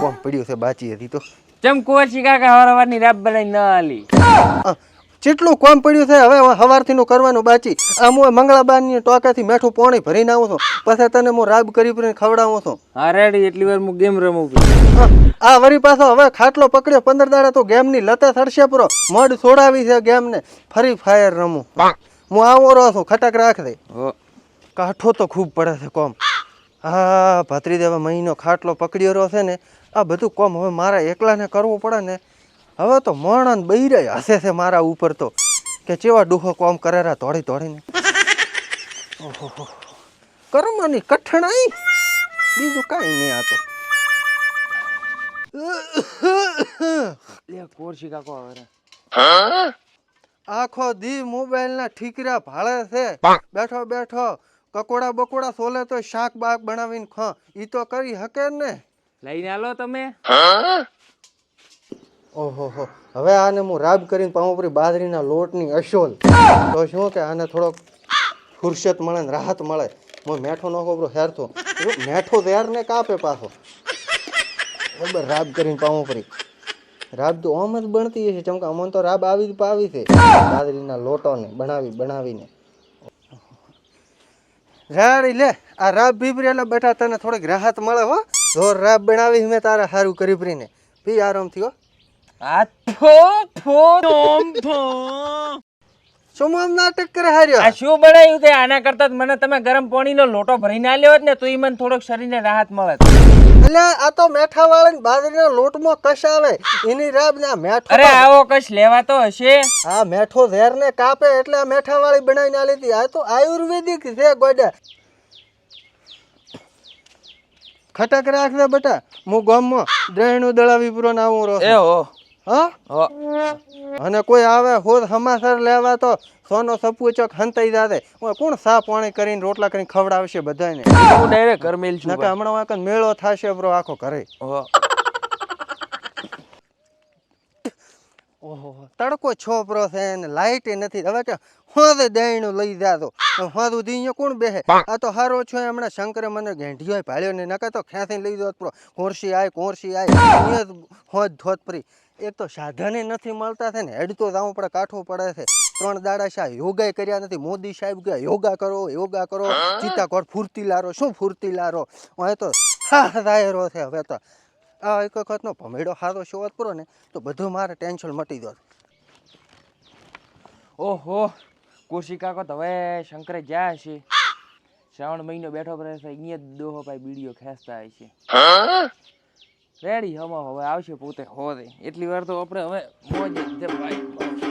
કોમ પડ્યું છે બાચી હતી તો? ચમ કુંવરસી કાકા હવારની રાબ બનાવી ન આલી જેટલું કોમ પડ્યું છે હવે સવારથી નું કરવાનું બાચી. આમ હું મંગળાબારની ટોકાથી મેઠું પાણી ભરીને આવું છું. પછી તને હું રાબ કરી ભરીને ખવડાવું છું. અરે રેડી એટલી વાર હું ગેમ રમું આ, આ વરી પાછો હવે ખાટલો પકડ્યો પંદર દાડા તો ગેમની લતે થડશે પૂરો. મડ છોડાવી છે ગેમને. ફરી ફાયર રમું. હું. આવો રહો છું ખટક રાખ દે. કાઠો તો ખૂબ પડે છે કોમ. હા ભાત્રીદેવા મહિનો ખાટલો પકડ્યો રહ્યો છે ને આ બધું કોમ હવે મારા એકલાને કરવું પડે ને હવે તો મણ બૈરે હસે છે મારા ઉપર તો કે ચેવા ડૂહો કોમ કરેરા દોડી દોડીને ઓહો કર્મની કઠણાઈ? બીજું કાંઈ નહીં આ તો. લે કાકો આવે આખો દી મોબાઈલના ઠીકરા ભાળે છે. બેઠો બેઠો કકોડા બકોડા સોલે તો શાક બાક બનાવીને ખ. ઈ તો કરી હકે ને. લઈને આલો તમે. ઓહો હો. હવે આને હું રાબ કરીને પાઉપરી બાજરીના લોટની અશોલ તો શું કે આને થોડોક ફુરસત મળે ને રાહત મળે. હું મેઠો નો ખબરો હેરતો મેઠો ને કાપે પાછો. બરાબર રાબ કરીને પાઉપરી. રાબ તો ઓમ જ બનતી હશે. ચમકા અમન તો રાબ આવી જ પાવી છે. બાજરીના લોટોને બનાવી બનાવીને. રાડી લે આ રાબ ભીભરેલા બેઠા તને થોડીક રાહત મળે હો. જોર રાબ બનાવી મેં તારે સારું કરી પરીને પી આરામ થયો આ ફો ફો ટોમ ફો શું આમ નાટક કરે હાર્યો? આ શું બનાવ્યું તે? આના કરતા મને તમે ગરમ પાણીનો લોટો ભરીને આલ્યો હોત ને તો ઈ મને થોડોક શરીરને રાહત મળે એટલે આ તો મેઠા વાળા બાજરીના લોટમાં કશ આવે એની રાબ ને મેઠો અરે આવો કશ લેવાતો હશે. આ મેઠો ઝેર ને કાપે એટલે આ મેઠા વાળી બનાવીને હતી આ તો આયુર્વેદિક છે ગોડા. ખટક રાખ દે બેટા હું ગામમાં દહીંનું દળાવી પૂરો ના આવું રહું. એ હો. અને કોઈ આવે હોદ સમાચાર લેવા તો સોનો સપૂચક હંતાઈ જાતે. કોણ સા પાણી કરીને રોટલા કરીને ખવડાવશે બધાને હું ડાયરેક્ટ કરમેલ છું નકે હમણાં વાંક મેળો થાશે બ્રો આખો ઘરે. ઓહો. તડકો છોપરો છે ને લાઈટ નથી. હવે કે હોદ દેણું લઈ જાતો. હોદ ઉધી અહીંયા કોણ બેહે? આ તો હારો છો હમણાં શંકરે મને ઘેંટીયો ભાળ્યો ને નકે તો ખેંચીને લઈ જાત પ્રો કોરસી આય કોરસી આય. હોદ ધોત પરી એક તો સાધને નથી મળતા છે ને હેડતો જવું પડે કાઠો પડે છે. ત્રણ દાડા શાહ યોગા કર્યા નથી. મોદી સાહેબ કે યોગા કરો યોગા કરો. ચિત્તાકોર ફૂર્તીલારો શું ફૂર્તીલારો હવે તો હા દાયરો છે હવે તો. આ એક વખતનો ભમેડો હારો શોધ પૂરો ને તો બધું મારે ટેન્શન મટી દો ઓહો કુર્સી કાકો તો હવે શંકરે જ્યાં છે. શ્રાવણ મહિનો બેઠો પડે છે અહીંયા જ દોહો ભાઈ બીડીઓ ખેંચતા હશે રેડી હમો હવે આવશે પોતે હોદે એટલી વાર તો આપણે હવે મોજ ભાઈ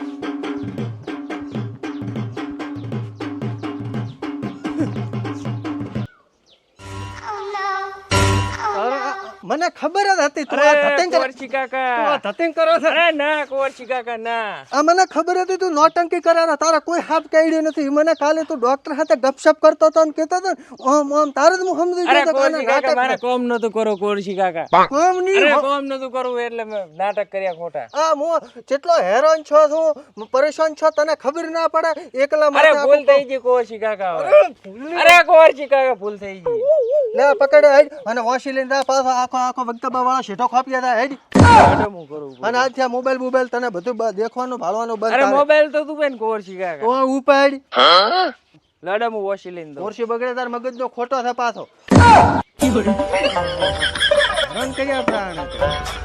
મને ખબર જ હતી તું આ ધતિંગ કાકા. તું આ ધતિંગ કરો છે? અરે ના કુંવરસી કાકા ના. આ મને ખબર હતી તું નોટંકી કરારા તારા કોઈ હાફ કાઢ્યો નથી. મને કાલે તું ડોક્ટર સાથે ગપશપ કરતો હતો ને કહેતો હતો ઓમ ઓમ તારે જ હું સમજી ગયો હતો કે આને કાકા મારે નાટક કોમ નતું કરો કુંવરસી કાકા. કોમ નહીં અરે. કોમ નતું કરું એટલે મે નાટક કર્યા ખોટા. આ હું જેટલો હેરાન છો છું પરેશાન છો તને ખબર ના પડે એકલા અરે ભૂલ થઈ ગઈ કુંવરસી કાકા અરે કુંવરસી કાકા ભૂલ થઈ ગઈ. લે પકડ અને વોશી લઈને પાછો આખો આખો વક્તબા વાળો શેઠો ખાપ્યા તા હેડ. કરું અને આજથી ત્યાં મોબાઈલ મોબાઈલ તને બધું દેખવાનું ભાળવાનું બંધ અરે મોબાઈલ તો તું બેન કુંવરસી કાકા ઓ ઉપાડ. લડમ વોશી લઈને દો મોરસી બગડે તાર મગજનો ખોટો છે પાછો. રન કર્યા પ્રાણ.